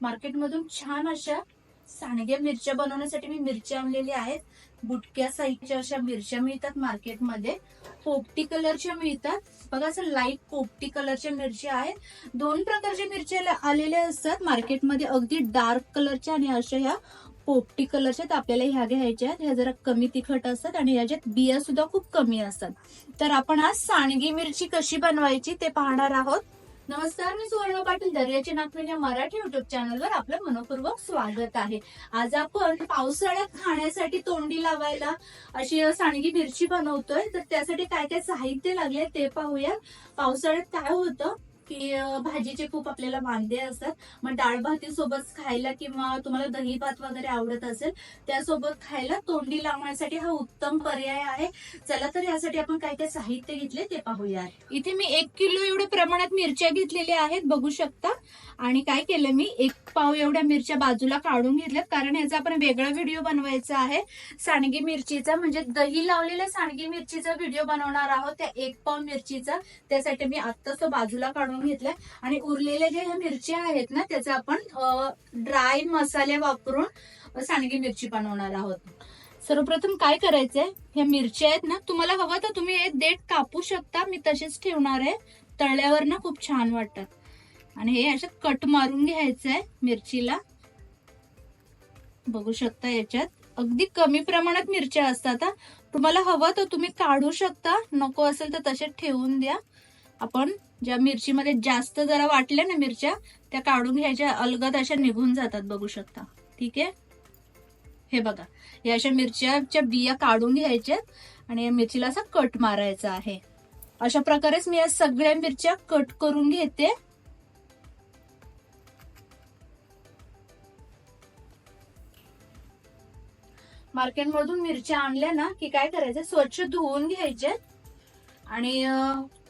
मार्केटमधून छान अशा सांडग्या मिरच्या बनवण्यासाठी मी मिरच्या आणलेल्या आहेत. बुटक्या साईजच्या अशा मिरच्या मिळतात मार्केटमध्ये. पोपटी कलरच्या मिळतात. बघा असं लाइट पोपटी कलरच्या मिरच्या आहेत. दोन प्रकारच्या मिरच्या आलेल्या असतात मार्केटमध्ये. अगदी डार्क कलरच्या आणि अशा ह्या पोपटी कलरच्या तर आपल्याला ह्या घ्यायच्या आहेत. ह्या जरा कमी तिखट असतात आणि याच्यात बिया सुद्धा खूप कमी असतात. तर आपण आज सांडगी मिरची कशी बनवायची ते पाहणार आहोत. नमस्कार मी सुवर्ण पाटील दर्याची नागपूर या मराठी युट्यूब चॅनलवर आपलं मनपूर्वक स्वागत आहे. आज आपण पावसाळ्यात खाण्यासाठी तोंडी लावायला अशी सांडगी मिरची बनवतोय. तर त्यासाठी काय काय साहित्य लागले ते पाहूया. पावसाळ्यात काय होतं? की भाजीचे खूप आपल्याला वांदे असतात. मग डाळ भाती सोबत खायला किंवा तुम्हाला दही भात वगैरे आवडत असेल त्यासोबत खायला तोंडी लावण्यासाठी हा उत्तम पर्याय आहे. चला तर यासाठी आपण काय काय साहित्य घेतले ते पाहूया इथे मी एक किलो एवढ्या प्रमाणात मिरच्या घेतलेल्या आहेत बघू शकता. आणि काय केलं मी एक पाव एवढ्या मिरच्या बाजूला काढून घेतल्यात. कारण याचा आपण वेगळा व्हिडिओ बनवायचा आहे. सांडगी मिरचीचा म्हणजे दही लावलेल्या सांडगी मिरचीचा व्हिडिओ बनवणार आहोत. त्या एक पाव मिरचीचा. त्यासाठी मी आत्ताच तो बाजूला काढून घेतलाय आणि उरलेल्या ज्या ह्या मिरच्या आहेत ना त्याचा आपण ड्राय मसाले वापरून सांडगी मिरची बनवणार आहोत. सर्वप्रथम काय करायचंय? ह्या मिरच्या आहेत ना तुम्हाला हवं तर तुम्ही हे देठ कापू शकता. मी तसेच ठेवणार आहे. तळल्यावर ना खूप छान वाटतात. आणि हे अशा कट मारून घ्यायचंय मिरचीला. बघू शकता याच्यात. अगदी कमी प्रमाणात मिरच्या असतात तुम्हाला हवं तर तुम्ही काढू शकता. नको असेल तर तसे ठेवून द्या. आपण ज्या मिरचीमध्ये जास्त जरा वाटल्या ना मिरच्या त्या काढून घ्यायच्या. अलगद अशा निघून जातात बघू शकता. ठीक आहे? हे बघा. या अशा मिरच्याच्या बिया काढून घ्यायच्या आणि या मिरचीला असा कट मारायचा आहे. अशा प्रकारेच मी या सगळ्या मिरच्या कट करून घेते. मार्केटमधून मिरच्या आणल्या ना की काय करायचं? स्वच्छ धुवून घ्यायचे आणि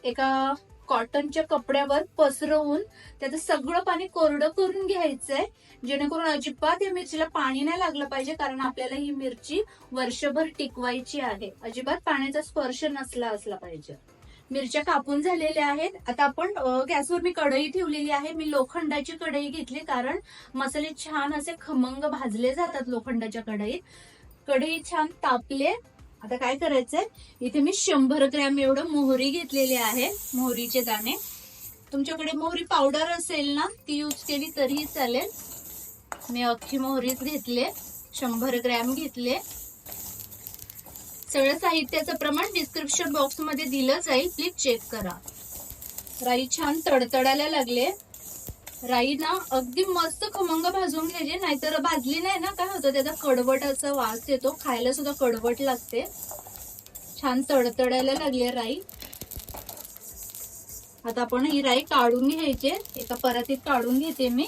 एका कॉटनच्या कपड्यावर पसरवून त्याचं सगळं पाणी कोरडं करून घ्यायचंय. जेणेकरून अजिबात या मिरचीला पाणी नाही लागलं पाहिजे कारण आपल्याला ही मिरची वर्षभर टिकवायची आहे. अजिबात पाण्याचा स्पर्श नसला असला पाहिजे. मिरच्या कापून झालेल्या आहेत. आता आपण गॅसवर मी कढई ठेवलेली आहे. मी लोखंडाची कढई घेतली कारण मसाले छान असे खमंग भाजले जातात लोखंडाच्या कढईत. कढई छान तापले आता काय करायचंय? इथे मी शंभर ग्रॅम एवढं मोहरी घेतलेली आहे मोहरीचे दाणे. तुमच्याकडे मोहरी पावडर असेल ना ती यूज केली तरीही चालेल. मी अख्खी मोहरीच घेतले शंभर ग्रॅम घेतले सगळं साहित्याचं प्रमाण डिस्क्रिप्शन बॉक्समध्ये दिलं जाईल प्लीज चेक करा. राई छान तडतडायला लागले राई ना अगदी मस्त खमंग भाजून घ्यायची नाहीतर भाजली नाही ना काय होतं त्याचा कडवट असा वास येतो खायला सुद्धा कडवट लागते. छान तडतडायला लागली राई. आता आपण ही राई काढून घ्यायचे एका परातीत काढून घेते मी.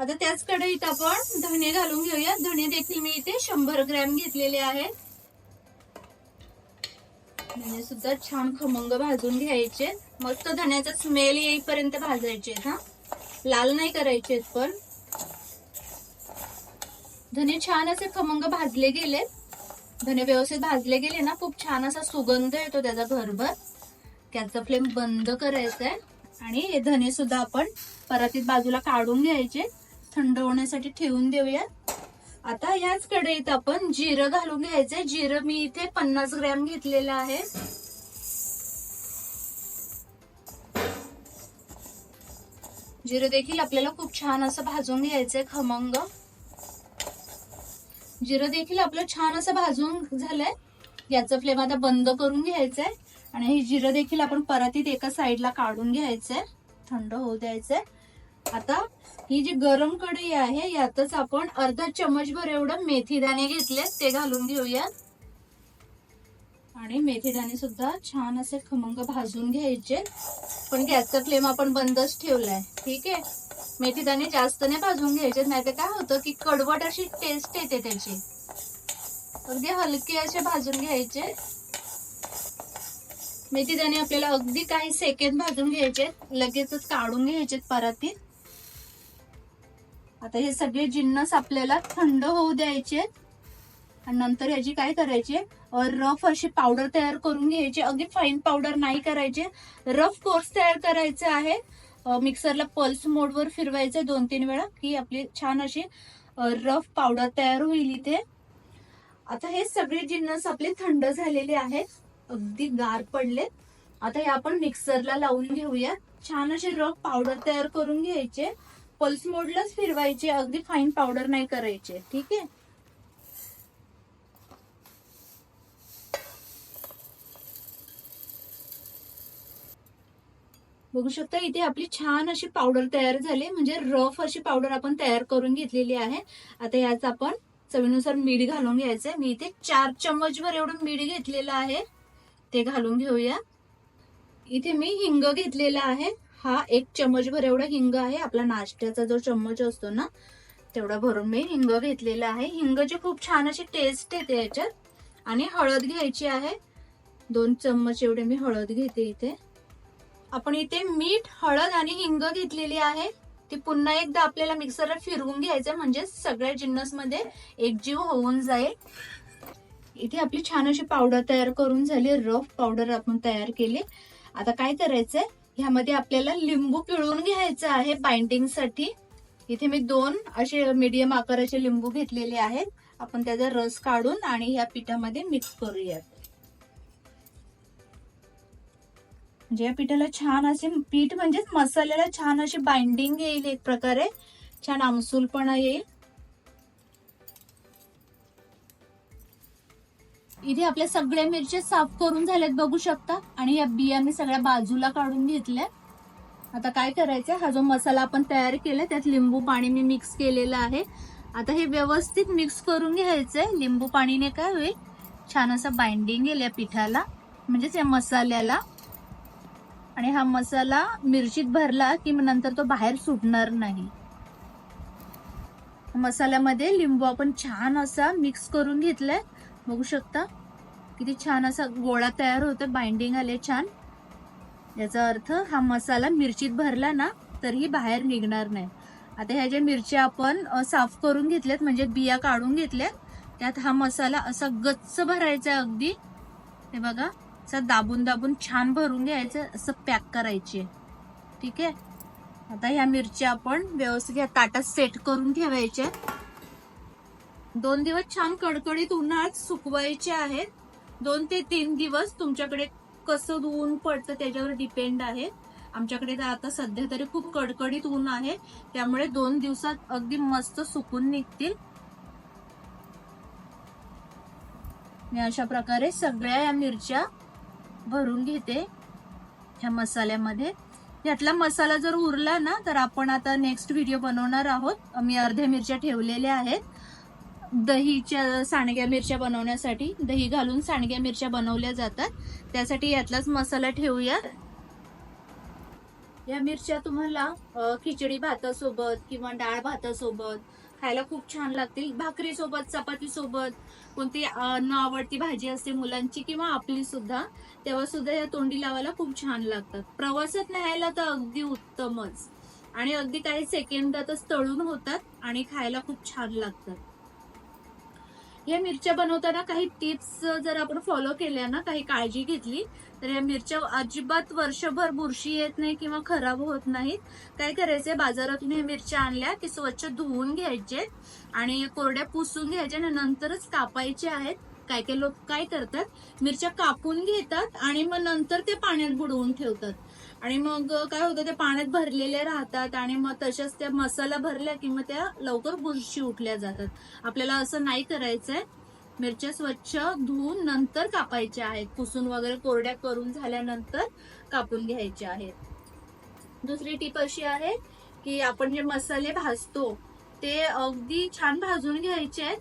आता त्याच कढईत आपण धणे घालून घेऊया. धणे देखील मी इथे शंभर ग्रॅम घेतलेले आहेत. धणे सुद्धा छान खमंग भाजून घ्यायचे. मस्त धण्याचा स्मेल येईपर्यंत भाजायचे हा? लाल नाही करायचे पण. धने छान असे खमंग भाजले गेले. धने व्यवस्थित भाजले गेले ना खूप छान असा सुगंध येतो त्याचा घरभर. त्याचा फ्लेम बंद करायचा आहे. आणि हे धने सुद्धा आपण परातीत बाजूला काढून घ्यायचे. थंड होण्यासाठी ठेवून देऊया आता याच कढईत आपण जिरं घालून घ्यायचंय. जिरं मी इथे पन्नास ग्रॅम घेतलेलं आहे. जिरं देखील आपल्याला खूप छान असं भाजून घ्यायचंय खमंग. जिरं देखील आपलं छान असं भाजून झालंय. याचं फ्लेम आता बंद करून घ्यायचंय. आणि हे जिरं देखील आपण परतीत एका साईडला काढून घ्यायचंय. थंड होऊ द्यायचंय. आता ही जी गरम कढई आहे यातच आपण अर्धा चमचभर एवढं मेथी दाणे घेतले ते घालून घेऊयात. आणि मेथीदाणे सुद्धा छान असे खमंग भाजून घ्यायचे. पण गॅसचा फ्लेम आपण बंदच ठेवलाय. ठीक आहे? मेथीदाणे जास्त नाही भाजून घ्यायचे नाही तर काय होतं की कडवट अशी टेस्ट येते त्याची. अगदी हलके असे भाजून घ्यायचे. मेथीदाणे आपल्याला अगदी काही सेकंद भाजून घ्यायचे. लगेचच काढून घ्यायचे परातीत आता हे सगळे जिन्नस आपल्याला थंड होऊ द्यायचे आणि नंतर याची काय करायची? रफ अशी पावडर तयार करून घ्यायची. अगदी फाईन पावडर नाही करायचे. रफ कोर्स तयार करायचे आहे. मिक्सरला पल्स मोडवर फिरवायचे दोन तीन वेळा. की आपली छान अशी रफ पावडर तयार होईल इथे. आता हे सगळे जिन्नस आपले थंड झालेले आहेत. अगदी गार पडले आता हे आपण मिक्सरला लावून घेऊया छान असे रफ पावडर तयार करून घ्यायचे. पल्स मोडलाच फिरवायचे. अगदी फाईन पावडर नाही करायचे. ठीक आहे? बघू शकता इथे आपली छान अशी पावडर तयार झाली. म्हणजे रफ अशी पावडर आपण तयार करून घेतलेली आहे. आता याच आपण चवीनुसार मीठ घालून घ्यायचंय. मी इथे चार चम्मचभर एवढं मीठ घेतलेलं आहे. ते घालून घेऊया. इथे मी हिंग घेतलेला आहे. हा एक चम्मचभर एवढा हिंग आहे. आपला नाश्त्याचा जो चम्मच असतो ना तेवढा भरून मी हिंग घेतलेला आहे. हिंगची खूप छान अशी टेस्ट येते याच्यात. आणि हळद घ्यायची आहे. दोन चम्मच एवढे मी हळद घेते इथे. आपण इथे मीठ हळद आणि हिंग घेतलेली आहे. ती पुन्हा एकदा आपल्याला मिक्सरला फिरवून घ्यायचं म्हणजे सगळ्या जिन्नसमध्ये एकजीव होऊन जाईल. इथे आपली छान अशी पावडर तयार करून झाली रफ पावडर आपण तयार केली. आता काय करायचंय ह्यामध्ये आपल्याला लिंबू पिळून घ्यायचं आहे बाइंडिंगसाठी इथे मी दोन असे मीडियम आकाराचे लिंबू घेतलेले आहेत. आपण त्याचा रस काढून आणि ह्या पिठामध्ये मिक्स करूयात. म्हणजे या पिठाला छान असे पीठ म्हणजेच मसाल्याला छान अशी बाइंडिंग येईल एक प्रकारे. छान आमसूलपणा येईल. इथे आपल्या सगळ्या मिरच्या साफ करून झाल्यात बघू शकता. आणि या बिया मी सगळ्या बाजूला काढून घेतल्या. आता काय करायचं हा जो मसाला आपण तयार केला त्यात लिंबू पाणी मी मिक्स केलेलं आहे. आता हे व्यवस्थित मिक्स करून घ्यायचंय. लिंबू पाणीने काय होईल? छान असं बाइंडिंग येईल या पिठाला. म्हणजेच या मसाल्याला. आणि हा मसाला मिरचीत भरला की मग नंतर तो बाहेर सुटणार नाही. मसाल्यामध्ये लिंबू आपण छान असा मिक्स करून घेतलाय. बघू शकता किती छान असा गोळा तयार होतो बाइंडिंग आले छान. याचा अर्थ हा मसाला मिरचीत भरला ना तरीही बाहेर निघणार नाही. आता ह्या ज्या मिरच्या आपण साफ करून घेतल्यात म्हणजे बिया काढून घेतल्या त्यात हा मसाला असा गच्च भरायचा अगदी. हे बघा. असं दाबून दाबून छान भरून घ्यायचं असं पॅक करायचे. ठीक आहे? आता ह्या मिरच्या आपण व्यवस्थित ह्या ताटात सेट करून ठेवायच्या. दोन दिवस छान कडकडीत उन्हाळ्यात सुकवायचे आहेत. दोन ते तीन दिवस तुमच्याकडे कसं ऊन पडतं त्याच्यावर डिपेंड आहे. आमच्याकडे तर आता सध्या तरी खूप कडकडीत ऊन आहे. त्यामुळे दोन दिवसात अगदी मस्त सुकून निघतील. मी अशा प्रकारे सगळ्या या मिरच्या भरून घेते ह्या मसाल्यामध्ये. यातला मसाला जर उरला ना तर आपण आता नेक्स्ट व्हिडिओ बनवणार आहोत. मी अर्ध्या मिरच्या ठेवलेल्या आहेत. दहीच्या सांडग्या मिरच्या बनवण्यासाठी. दही घालून सांडग्या मिरच्या बनवल्या जातात. त्यासाठी यातलाच मसाला ठेवूया या मिरच्या तुम्हाला खिचडी भातासोबत किंवा डाळ भातासोबत खायला खूप छान लागतील. भाकरी सोबत चपाती सोबत कोणती अन्न न आवडती भाजी असते मुलांची किंवा आपली सुद्धा तेव्हा सुद्धा या तोंडी लावायला खूप छान लागतात. प्रवासात न्यायला तर अगदी उत्तमच. आणि अगदी काही सेकंदातच तळून होतात आणि खायला खूप छान लागतात. या मिरच्या बनवताना काही टिप्स जर आपण फॉलो केल्या ना काही काळजी घेतली तर या मिरच्या अजिबात वर्षभर बुरशी येत नाही किंवा खराब होत नाहीत. काय करायचंय? बाजारातून या मिरच्या आणल्या की स्वच्छ धुवून घ्यायचे आणि कोरड्या पुसून घ्यायच्या आणि नंतरच कापायचे आहेत. काय काय लोक काय करतात? मिरच्या कापून घेतात आणि मग नंतर ते पाण्यात बुडवून ठेवतात. आणि मग काय होतं ते पाण्यात भरलेले राहतात आणि मग तशाच त्या मसाला भरल्या की मग त्या लवकर बुरशी उठल्या जातात. आपल्याला असं नाही करायचंय. मिरच्या स्वच्छ धुवून नंतर कापायच्या आहेत. पुसून वगैरे कोरड्या करून झाल्यानंतर कापून घ्यायच्या आहेत. दुसरी टीप अशी आहे की आपण जे मसाले भाजतो ते अगदी छान भाजून घ्यायचे आहेत.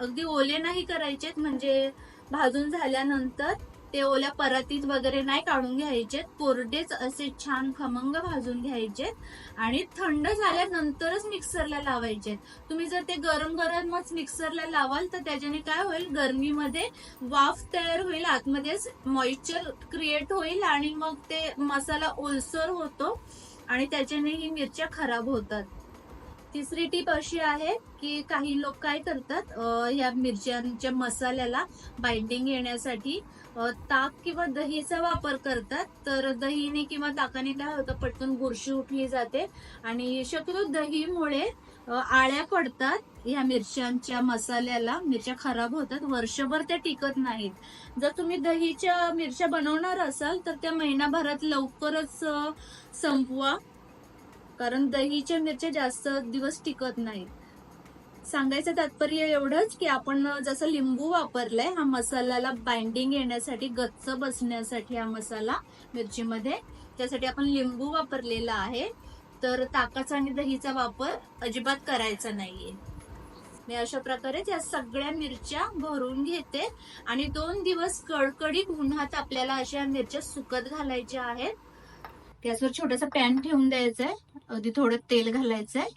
अगदी ओले नाही करायचे आहेत म्हणजे भाजून झाल्यानंतर ते ओल्या परातीत वगैरे नाही काढून घ्यायचे कोरडेच असे छान खमंग भाजून घ्यायचे आणि थंड झाल्यानंतरच मिक्सरला लावायचे तुम्ही जर ते गरम गरमच मिक्सरला लावाल तर त्याच्याने काय होईल? गरमीमध्ये वाफ तयार होईल. आतमध्येच मॉइश्चर क्रिएट होईल आणि मग ते मसाला ओलसर होतो आणि त्याच्याने ही मिरच्या खराब होतात. तिसरी टीप अशी आहे की काही लोक काय करतात ह्या मिरच्यांच्या मसाल्याला बाइंडिंग येण्यासाठी ताक किंवा दहीचा वापर करतात. तर दहीने किंवा ताकाने काय होतं पटकन बुरशी उठली जाते आणि शक्यतो दहीमुळे आळ्या पडतात. ह्या मिरच्यांच्या मसाल्याला मिरच्या खराब होतात वर्षभर त्या टिकत नाहीत. जर तुम्ही दहीच्या मिरच्या बनवणार असाल तर त्या महिनाभरात लवकरच संपवा. कारण दहीच्या मिरच्या जास्त दिवस टिकत नाहीत. सांगायचं तात्पर्य एवढंच की आपण जसं लिंबू वापरलाय हा मसाल्याला बाइंडिंग येण्यासाठी गच्च बसण्यासाठी हा मसाला मिरचीमध्ये. त्यासाठी आपण लिंबू वापरलेला आहे. तर ताकाचा आणि दहीचा वापर अजिबात करायचा नाहीये. मी अशा प्रकारे त्या सगळ्या मिरच्या भरून घेते. आणि दोन दिवस कडकडीत उन्हात आपल्याला अशा मिरच्या सुकत घालायच्या आहेत. गॅसवर छोटासा पॅन ठेवून द्यायचा आहे अगदी थोडं तेल घालायचंय.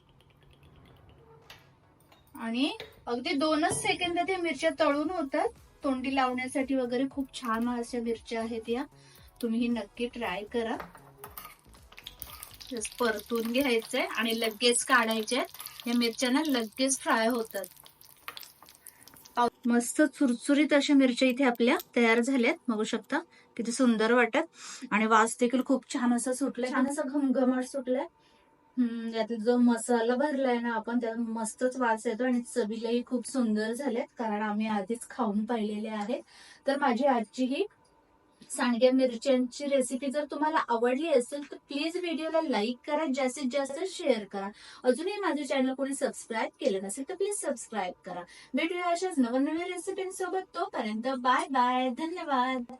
आणि अगदी दोनच सेकंद त्या मिरच्या तळून होतात. तोंडी लावण्यासाठी वगैरे खूप छान अशा मिरच्या आहेत या. तुम्ही नक्की ट्राय करा. परतून घ्यायचंय आणि लगेच काढायचे या मिरच्या ना लगेच फ्राय होतात. मस्त चुरचुरीत अशा मिरच्या इथे आपल्या तयार झाल्यात. बघू शकता किती सुंदर वाटत. आणि वास देखील खूप छान असा सुटलाय. छान असा घमघमाट सुटलाय. हम्म, यातला जो मसाला भरलाय ना आपण त्यात मस्तच वास येतो आणि चवीलाही खूप सुंदर झालेत कारण आम्ही आधीच खाऊन पाहिलेले आहेत. तर माझी आजची ही सांडग्या मिरच्यांची रेसिपी जर तुम्हाला आवडली असेल तर प्लीज व्हिडिओला लाईक करा जास्तीत जास्त शेअर करा. अजूनही माझे चॅनल कोणी सबस्क्राईब केलं नसेल तर प्लीज सबस्क्राईब करा. भेटूया अशाच नवनवीन रेसिपींसोबत तोपर्यंत बाय बाय धन्यवाद.